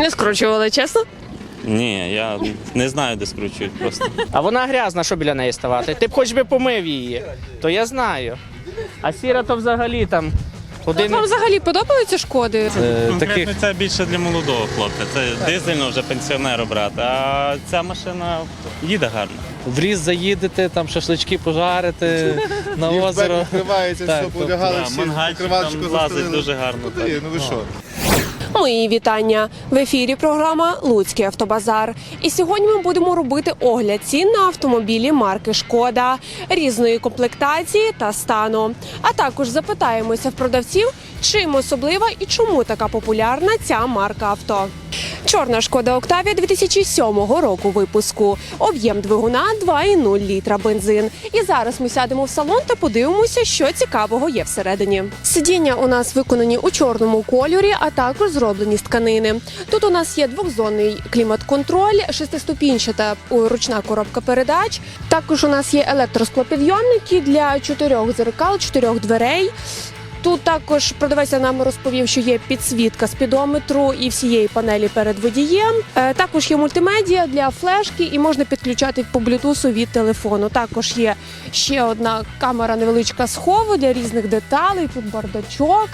Не скручували, чесно? Ні, я не знаю, де скручують просто. А вона грязна, що біля неї ставати? Ти б хоч би помив її, то я знаю. А сіра то взагалі там один. Вам взагалі подобаються шкоди? е, Конкретно таких це більше для молодого хлопця. Це дизельно вже пенсіонеру брати. А ця машина їде гарно. в ліс заїдете, там шашлички пожарити на озеро. Відкривається, все, полягали всі, мангальчик там лазить дуже гарно, Ну, так. ну ви що? Мої вітання в ефірі. Програма Луцький автобазар. І сьогодні ми будемо робити огляд цін на автомобілі марки Шкода різної комплектації та стану. А також запитаємося в продавців, чим особлива і чому така популярна ця марка авто. Чорна шкода Октавія 2007 року випуску. Об'єм двигуна 2,0 літра бензин. І зараз ми сядемо в салон та подивимося, що цікавого є всередині. Сидіння у нас виконані у чорному кольорі, а також зроблені з тканини. Тут у нас є двохзонний клімат-контроль, шестиступінчата ручна коробка передач. Також у нас є електросклопідйомники для чотирьох зеркал, чотирьох дверей. Тут також продавець нам розповів, що є підсвітка спідометру і всієї панелі перед водієм. Е, Також є мультимедіа для флешки і можна підключати по блютусу від телефону. Також є ще одна камера невеличка схову для різних деталей. Тут бардачок.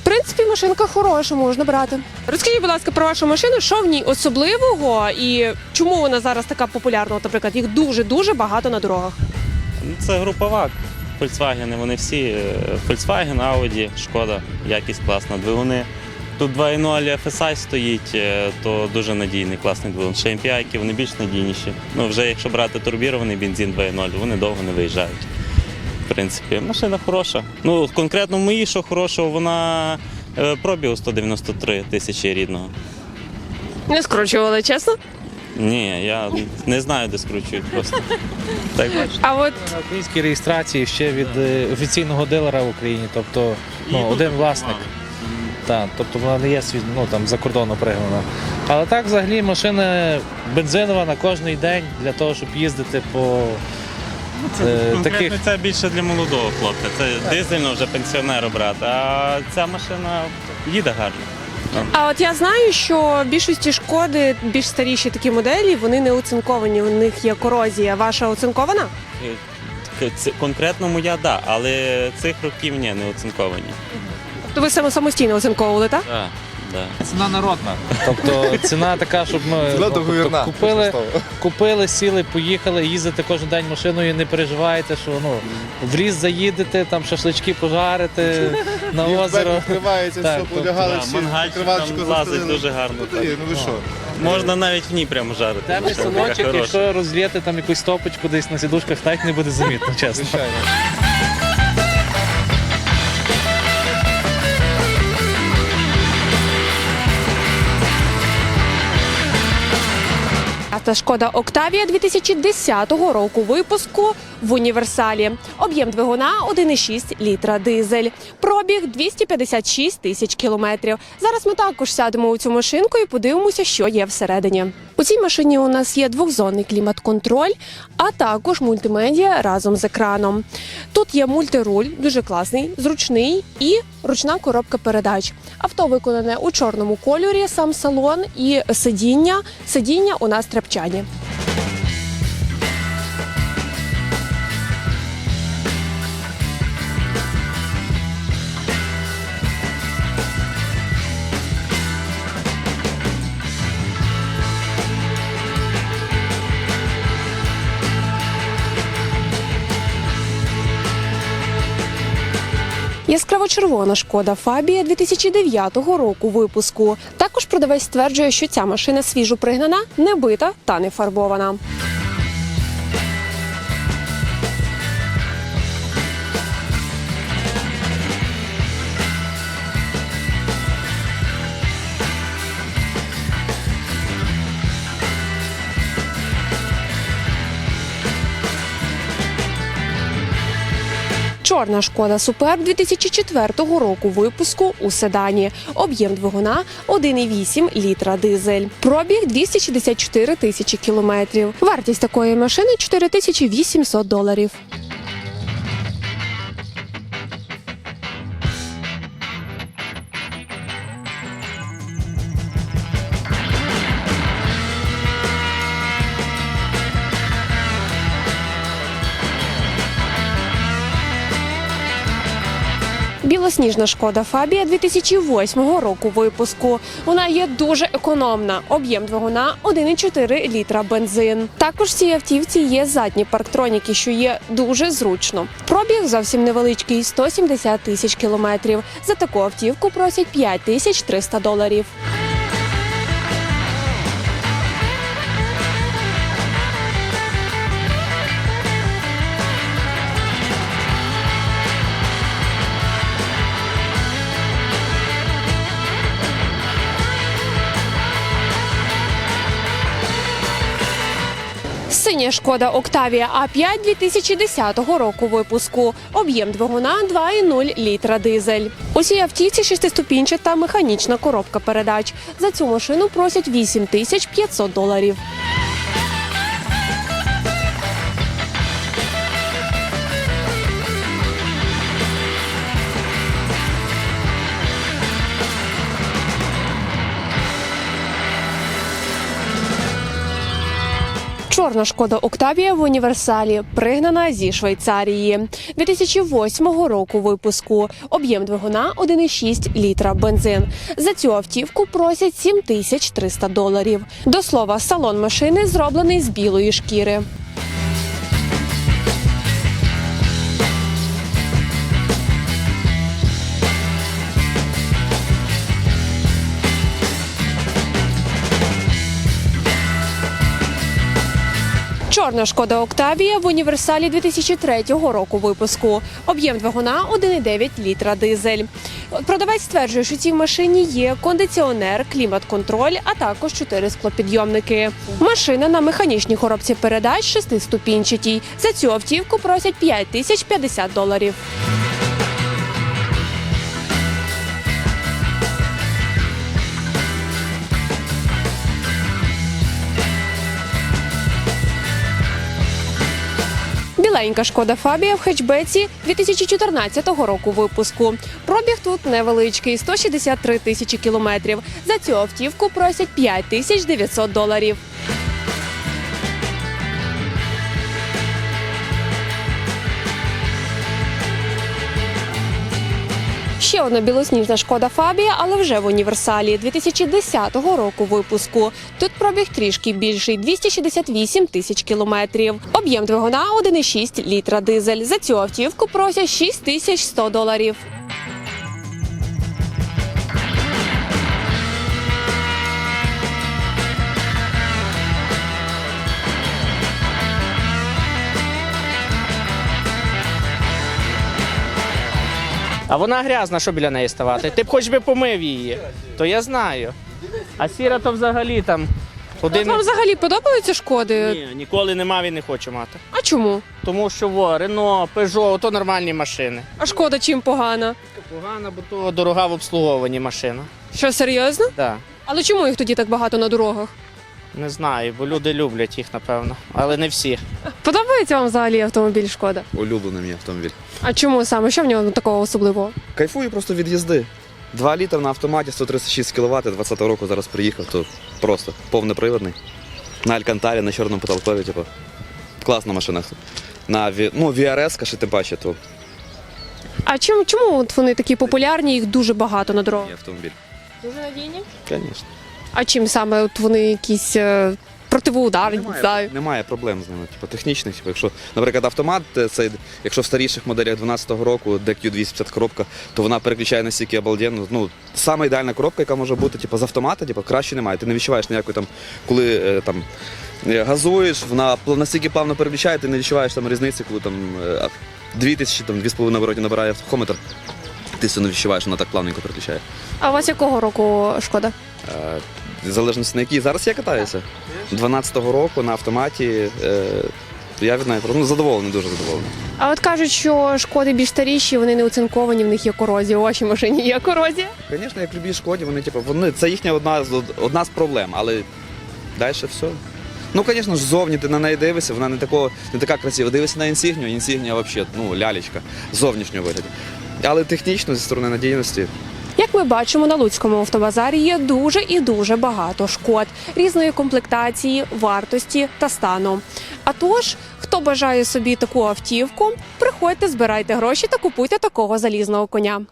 В принципі, машинка хороша, можна брати. Розкажіть, будь ласка, про вашу машину, що в ній особливого і чому вона зараз така популярна? От, наприклад, їх дуже дуже багато на дорогах. Це груповак. Volkswagen, вони всі. е, Volkswagen, Audi, Шкода, якість класна. Двигуни. Тут 2.0 FSI стоїть, е, то дуже надійний, класний двигун. Ще MPI, вони більш надійніші. Ну, вже якщо брати турбірований бензин 2.0, вони довго не виїжджають. В принципі, машина хороша. Ну, конкретно в моїй, що хорошого, вона е, пробігу 193 тисячі рідного. Не скручували, чесно? Ні, я не знаю, де скручують просто. Так бачите. А от На українській реєстрації ще від е, офіційного дилера в Україні, тобто ну, один власник. Так, тобто вона не є свій, ну, там, за кордону пригнана. Але так, взагалі, машина бензинова на кожний день для того, щоб їздити по е, Конкретно таких. це більше для молодого хлопця. Це дизельно вже пенсіонеру брати. А ця машина їде гарно. А от я знаю, що більшості шкоди більш старіші такі моделі, вони не оцинковані, у них є корозія. Ваша оцинкована? Е, це- Конкретно моя, да, але цих років ні, не оцинковані. Тобто ви саме самостійно оцинковували, так? Да, да. Ціна народна. Тобто ціна така, щоб ми Ціна ну, тобто, купили, купили, сіли, поїхали, їздите кожен день машиною, не переживаєте, що ну, в ліс заїдете, там шашлички пожарити на озеро. відкривається, Так, все, тобто, полягали Да, всі, мангальчик там лазить дуже гарно. Ну, так. ну ви що? Можна навіть в ній прямо жарити. Темний салончик, якщо розлєте там якусь стопочку десь на сідушках, навіть не буде замітно, чесно. Звичайно. А це шкода Октавія 2010 року випуску в універсалі. Об'єм двигуна 1,6 літра дизель. Пробіг 256 тисяч кілометрів. Зараз ми також сядемо у цю машинку і подивимося, що є всередині. У цій машині у нас є двохзонний клімат-контроль, а також мультимедіа разом з екраном. Тут є мультируль, дуже класний, зручний і ручна коробка передач. Авто виконане у чорному кольорі, сам салон і сидіння. Сидіння у нас тряпчані. Яскраво-червона шкода Фабія 2009 року випуску. Також продавець стверджує, що ця машина свіжо пригнана, не бита та не фарбована. Чорна шкода Суперб 2004 року випуску у седані. Об'єм двигуна 1,8 літра дизель. Пробіг 264 тисячі кілометрів. Вартість такої машини 4800 доларів. Білосніжна шкода Фабія 2008 року випуску. Вона є дуже економна. Об'єм двигуна 1,4 літра бензин. Також в цій автівці є задні парктроніки, що є дуже зручно. Пробіг зовсім невеличкий 170 тисяч кілометрів. За таку автівку просять 5300 тисяч 300 доларів. Синя шкода Октавія А5 2010 року випуску. Об'єм двигуна 2,0 літра дизель. У цій автівці шестиступінчата механічна коробка передач. За цю машину просять 8 тисяч 500 доларів. Чорна шкода Октавія в універсалі, пригнана зі Швейцарії 2008 року випуску. Об'єм двигуна 1,6 літра бензин. За цю автівку просять 7300 доларів. До слова, салон машини зроблений з білої шкіри. Чорна шкода Октавія в універсалі 2003 року випуску. Об'єм двигуна 1,9 літра дизель. Продавець стверджує, що цій машині є кондиціонер, клімат-контроль, а також чотири склопідйомники. Машина на механічній коробці передач шестиступінчатій. За цю автівку просять 5 тисяч 50 доларів. Біленька шкода Фабія в хетчбеці 2014 року випуску. Пробіг тут невеличкий 163 тисячі кілометрів. За цю автівку просять 5 тисяч 900 доларів. Ще одна білосніжна шкода Фабія, але вже в універсалі 2010 року випуску. Тут пробіг трішки більший 268 тисяч кілометрів. Об'єм двигуна 1,6 літра дизель. За цю автівку просять 6 тисяч 100 доларів. А вона грязна, що біля неї ставати? Ти б хоч би помив її, то я знаю. А сіра то взагалі там один. Вам взагалі подобаються шкоди? Ні, ніколи не мав і не хочу мати. А чому? Тому що во, Рено, Пежо, то нормальні машини. А шкода чим погана? Погано, бо то дорога в обслуговуванні машина. Що серйозно? Да. Але чому їх тоді так багато на дорогах? Не знаю, бо люди люблять їх, напевно, але не всі. Подобається вам взагалі автомобіль шкода? Улюблений мій автомобіль. А чому саме? Що в ньому такого особливого? Кайфую просто від їзди. 2 літри на автоматі, 136 кВт, 20-го року зараз приїхав, то просто повноприводний. На Алькантарі, на чорному потолкові, типу. Класна машина. На Ві- ну, VRS, ще тим паче, то А чому, чому от вони такі популярні, їх дуже багато на дорогах? мій автомобіль. Дуже надійні. Звісно. А чим саме от вони якісь е, противоударні, не знаю. Немає, немає проблем з ними. Типу, технічних. Типу, якщо, наприклад, автомат, е, цей, якщо в старіших моделях 12-го року DQ250 коробка, то вона переключає настільки обалденно. Ну, саме ідеальна коробка, яка може бути типу, з автомата, типу, краще немає. Ти не відчуваєш ніякої там, коли е, там. е, Газуєш, вона пл- настільки плавно переключає, ти не відчуваєш там різниці, коли там е, 2000, там 2,5 обороті набирає тахометр, ти все не відчуваєш, вона так плавненько переключає. А у вас якого року шкода? Е, залежності на якій. Зараз я катаюся. 12-го року на автоматі. Е, я від неї ну, задоволений, дуже задоволений. А от кажуть, що шкоди більш старіші, вони не оцинковані, в них є корозія. У вашій машині є корозія. Звісно, як любій шкоді, вони, типу, вони, це їхня одна, одна з проблем, але далі все. Ну, звісно ж, зовні ти на неї дивишся, вона не, такого, не така красива. Дивишся на інсігнію, інсігнія взагалі, ну, лялечка, з зовнішнього вигляду. Але технічно, зі сторони надійності, Як ми бачимо, на Луцькому автобазарі є дуже і дуже багато шкод різної комплектації, вартості та стану. А тож, хто бажає собі таку автівку, приходьте, збирайте гроші та купуйте такого залізного коня.